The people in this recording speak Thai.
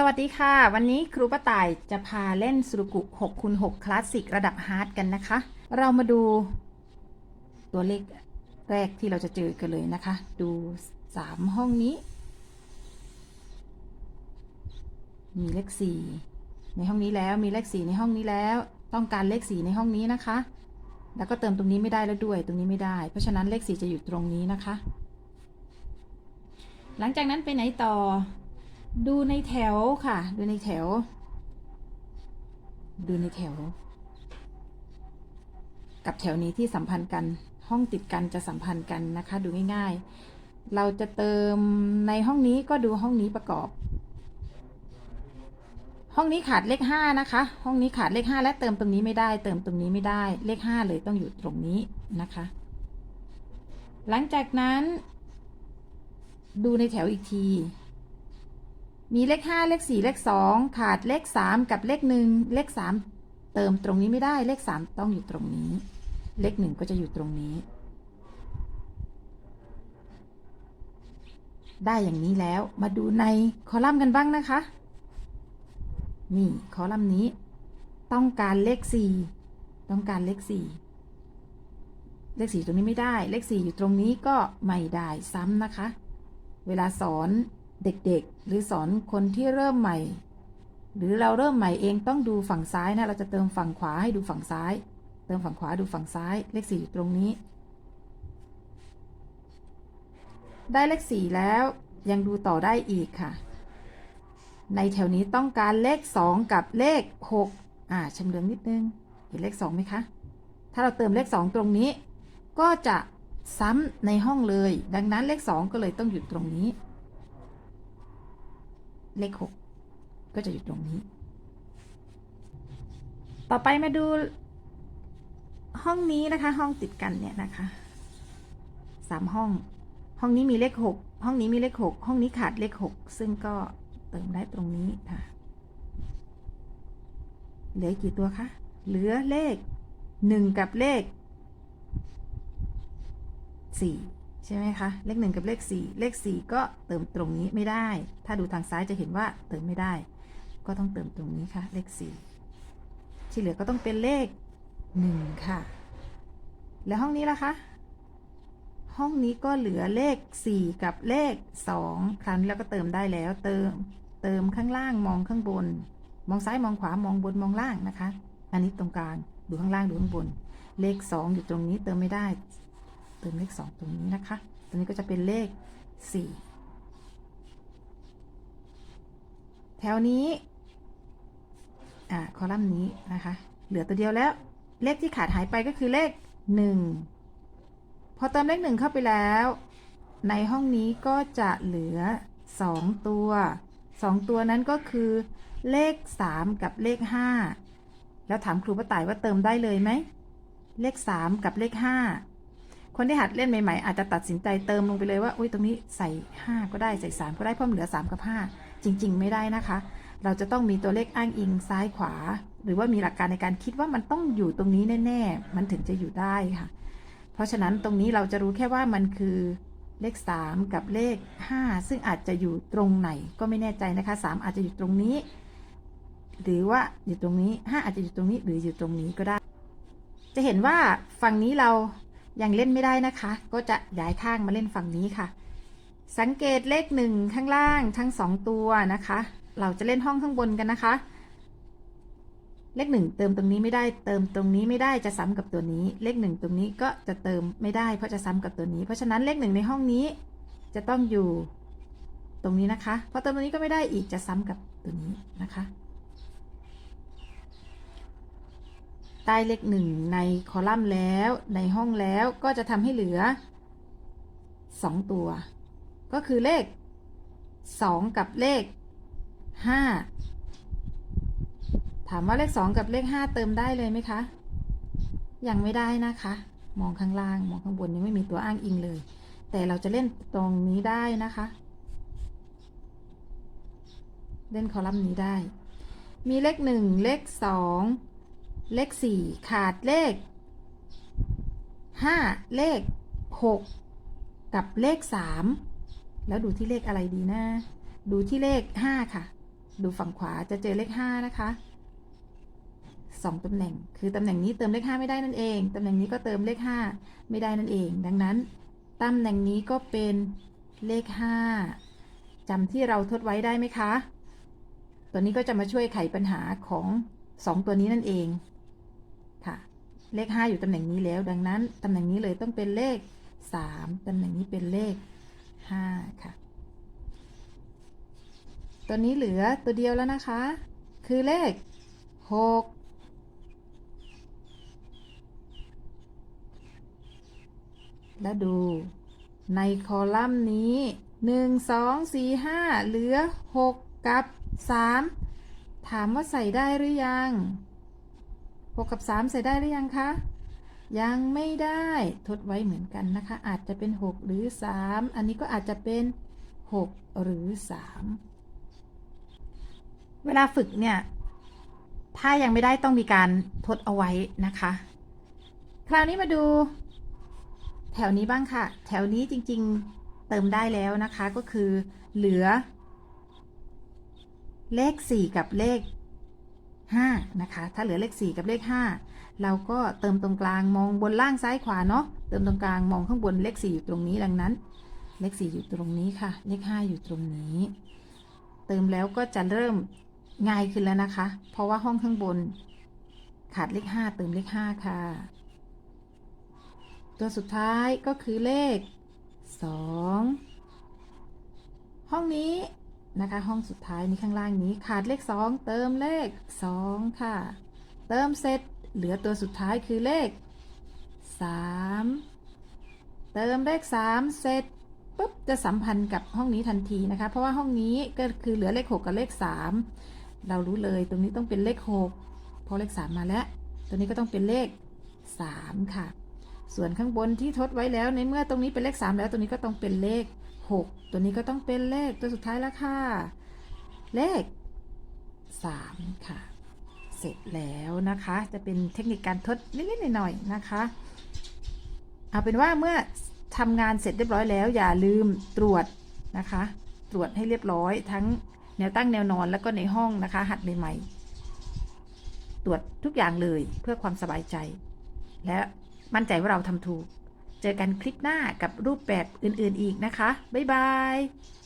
สวัสดีค่ะ วันนี้ครูป้าต่ายจะพาเล่นสุรุกุ6คูณ6คลาสสิกระดับฮาร์ดกันนะคะ เรามาดูตัวเลขแรกที่เราจะเจอกันเลยนะคะ ดู 3 ห้องนี้ มีเลข 4 ในห้องนี้แล้วมีเลข 4 ในห้องนี้แล้ว ต้องการเลข 4 ในห้องนี้นะคะ แล้วก็เติมตรงนี้ไม่ได้แล้วด้วยตรงนี้ไม่ได้ เพราะฉะนั้นเลข 4 จะอยู่ตรงนี้นะคะ หลังจากนั้นไปไหนต่อ ดูในแถวค่ะ ดูในแถว ดูในแถว กับแถวนี้ที่สัมพันธ์กัน ห้องติดกันจะสัมพันธ์กันนะคะ ดูง่ายๆ เราจะเติมในห้องนี้ก็ดูห้องนี้ประกอบ ห้องนี้ขาดเลขห้านะคะ ห้องนี้ขาดเลขห้าและเติมตรงนี้ไม่ได้ เติมตรงนี้ไม่ได้ เลขห้าเลยต้องอยู่ตรงนี้นะคะ หลังจากนั้น ดูในแถวอีกที มีเลขห้าเลขสี่เลขสองขาดเลขสามกับเลขหนึ่งเลขสามเติมตรงนี้ไม่ได้เลขสามต้องอยู่ตรงนี้ เลขหนึ่งก็จะอยู่ตรงนี้ ได้อย่างนี้แล้วมาดูในคอลัมน์กันบ้างนะคะ นี่คอลัมน์นี้ ต้องการเลขสี่ต้องการเลขสี่เลขสี่ตรงนี้ไม่ได้ เลขสี่อยู่ตรงนี้ก็ไม่ได้ซ้ำนะคะ เวลาสอน เด็กๆ หรือสอนคนที่เริ่มใหม่ หรือเราเริ่มใหม่เองต้องดูฝั่งซ้ายนะ เราจะเติมฝั่งขวาให้ดูฝั่งซ้าย เติมฝั่งขวาดูฝั่งซ้าย เลขสี่อยู่ตรงนี้ ได้เลขสี่แล้วยังดูต่อได้อีกค่ะ ในแถวนี้ต้องการเลขสองกับเลขหกอ่าชำเลืองนิดนึง เห็นเลขสองไหมคะ ถ้าเราเติมเลขสองตรงนี้ ก็จะซ้ำในห้องเลย ดังนั้นเลขสองก็เลยต้องอยู่ตรงนี้ เลขหกก็จะอยู่ตรงนี้ ต่อไปมาดูห้องนี้นะคะ ห้องติดกันเนี่ยนะคะสามห้อง ห้องนี้มีเลขหกห้องนี้มีเลขหกห้องนี้ขาดเลขหกซึ่งก็เติมได้ตรงนี้ค่ะ เหลือกี่ตัวคะ เหลือเลขหนึ่งกับเลขสี่ ใช่ไหมคะ เลขหนึ่งกับเลขสี่เลขสี่ก็เติมตรงนี้ไม่ได้ ถ้าดูทางซ้ายจะเห็นว่าเติมไม่ได้ ก็ต้องเติมตรงนี้ค่ะ เลขสี่ที่เหลือก็ต้องเป็นเลขหนึ่งค่ะ แล้วห้องนี้ล่ะคะ ห้องนี้ก็เหลือเลขสี่กับเลขสองคราวนี้เราก็เติมได้แล้ว เติม เติมข้างล่างมองข้างบน มองซ้ายมองขวามองบนมองล่างนะคะ อันนี้ตรงกลาง ดูข้างล่างดูข้างบน เลขสองอยู่ตรงนี้เติมไม่ได้ เติมเลขสองตรงนี้นะคะ ตรงนี้ก็จะเป็นเลขสี่แถวนี้ อ่า คอลัมน์นี้นะคะ เหลือตัวเดียวแล้ว เลขที่ขาดหายไปก็คือเลขหนึ่งพอเติมเลขหนึ่งเข้าไปแล้ว ในห้องนี้ก็จะเหลือสองตัวสองตัวนั้นก็คือเลขสามกับเลขห้าแล้วถามครูป้าต่ายว่าเติมได้เลยไหม เลขสามกับเลขห้า คนที่หัดเล่นใหม่ๆ อาจจะตัดสินใจเติมลงไปเลยว่า อุ้ยตรงนี้ใส่ 5 ก็ได้ใส่ 3 ก็ได้เพราะมันเหลือ 3 กับ 5 จริง ๆ ไม่ได้นะคะ เราจะต้องมีตัวเลขอ้างอิงซ้ายขวา หรือว่ามีหลักการในการคิดว่ามันต้องอยู่ตรงนี้แน่ ๆ มันถึงจะอยู่ได้ค่ะ เพราะฉะนั้นตรงนี้เราจะรู้แค่ว่ามันคือเลข 3 กับเลข 5 ซึ่งอาจจะอยู่ตรงไหนก็ไม่แน่ใจนะคะ 3 อาจจะอยู่ตรงนี้ หรือว่าอยู่ตรงนี้ 5 อาจจะอยู่ตรงนี้หรืออยู่ตรงนี้ก็ได้ จะเห็นว่าฝั่งนี้เรา ยังเล่นไม่ได้นะคะ ก็จะย้ายข้างมาเล่นฝั่งนี้ค่ะ สังเกตเลขหนึ่งข้างล่างทั้งสองตัวนะคะ เราจะเล่นห้องข้างบนกันนะคะ เลขหนึ่งเติมตรงนี้ไม่ได้ เติมตรงนี้ไม่ได้จะซ้ำกับตัวนี้ เลขหนึ่งตรงนี้ก็จะเติมไม่ได้เพราะจะซ้ำกับตัวนี้ เพราะฉะนั้นเลขหนึ่งในห้องนี้จะต้องอยู่ตรงนี้นะคะพอเติมตรงนี้ก็ไม่ได้อีกจะซ้ำกับตัวนี้นะคะ ใต้เลขหนึ่งในคอลัมน์แล้วในห้องแล้วก็จะทำให้เหลือ 2 ตัว ก็คือเลข 2 กับเลข 5 ถามว่าเลข 2 กับเลข 5 เติมได้เลยไหมคะ ยังไม่ได้นะคะ มองข้างล่างมองข้างบนยังไม่มีตัวอ้างอิงเลย แต่เราจะเล่นตรงนี้ได้นะคะ เล่นคอลัมน์นี้ได้ มีเลข 1 เลข 2 เลขสี่ขาดเลขห้าเลขหกกับเลขสามแล้วดูที่เลขอะไรดีนะ ดูที่เลขห้าค่ะ ดูฝั่งขวาจะเจอเลขห้านะคะสองตำแหน่ง คือตำแหน่งนี้เติมเลขห้าไม่ได้นั่นเอง ตำแหน่งนี้ก็เติมเลขห้าไม่ได้นั่นเอง ดังนั้นตำแหน่งนี้ก็เป็นเลขห้าจำที่เราทดไว้ได้ไหมคะ ตัวนี้ก็จะมาช่วยไขปัญหาของสองตัวนี้นั่นเอง เลขห้าอยู่ตำแหน่งนี้แล้ว ดังนั้นตำแหน่งนี้เลยต้องเป็นเลขสามตำแหน่งนี้เป็นเลขห้าค่ะ ตัวนี้เหลือตัวเดียวแล้วนะคะ คือเลขหกแล้วดูในคอลัมน์นี้หนึ่งสองสี่ห้าเหลือหกกับสามถามว่าใส่ได้หรือยัง หกกับสามใส่ได้หรือยังคะ ยังไม่ได้ทดไว้เหมือนกันนะคะ อาจจะเป็นหกหรือสามอันนี้ก็อาจจะเป็นหกหรือสามเวลาฝึกเนี่ย ถ้ายังไม่ได้ต้องมีการทดเอาไว้นะคะ คราวนี้มาดู แถวนี้บ้างค่ะ แถวนี้จริงๆเติมได้แล้วนะคะก็คือเหลือเลข 4 กับเลข 5นะคะ ถ้าเหลือเลข 4 กับเลข 5 เราก็เติมตรงกลางมองบนล่างซ้ายขวาเนาะ เติมตรงกลางมองข้างบนเลข 4 อยู่ตรงนี้ดังนั้น เลข 4 อยู่ตรงนี้ค่ะ เลข 5 อยู่ตรงนี้ เติมแล้วก็จะเริ่มง่ายขึ้นแล้วนะคะ เพราะว่าห้องข้างบน ขาดเลข 5 เติมเลข 5 ค่ะ ตัวสุดท้ายก็คือเลข 2 ห้องนี้ นะคะ ห้องสุดท้ายนี้ข้างล่างนี้ขาดเลข 2 เติมเลข 2 ค่ะ เติมเสร็จเหลือตัวสุดท้ายคือเลข 3 เติมเลข 3 เสร็จปุ๊บจะสัมพันธ์กับห้องนี้ทันทีนะคะ เพราะว่าห้องนี้ก็คือเหลือเลข 6 กับเลข 3 เรารู้เลยตรงนี้ต้องเป็นเลข 6 เพราะเลข 3 มาแล้ว ตัวนี้ก็ต้องเป็นเลข 3 ค่ะ ส่วนข้างบนที่ทดไว้แล้วในเมื่อตรงนี้เป็นเลข 3 แล้วตรงนี้ก็ต้องเป็นเลข 6 ตัวนี้ก็ต้องเป็นเลขตัวสุดท้ายแล้วค่ะ เลข 3 ค่ะ เสร็จแล้วนะคะ จะเป็นเทคนิคการทดนิดๆหน่อยๆนะคะ เอาเป็นว่าเมื่อทำงานเสร็จเรียบร้อยแล้ว อย่าลืมตรวจนะคะ ตรวจให้เรียบร้อยทั้งแนวตั้งแนวนอนแล้วก็ในห้องนะคะ หัดใหม่ๆ ตรวจทุกอย่างเลยเพื่อความสบายใจ และมั่นใจว่าเราทำถูก เจอกันคลิปหน้ากับรูปแบบอื่นๆอีกนะคะ บ๊ายบาย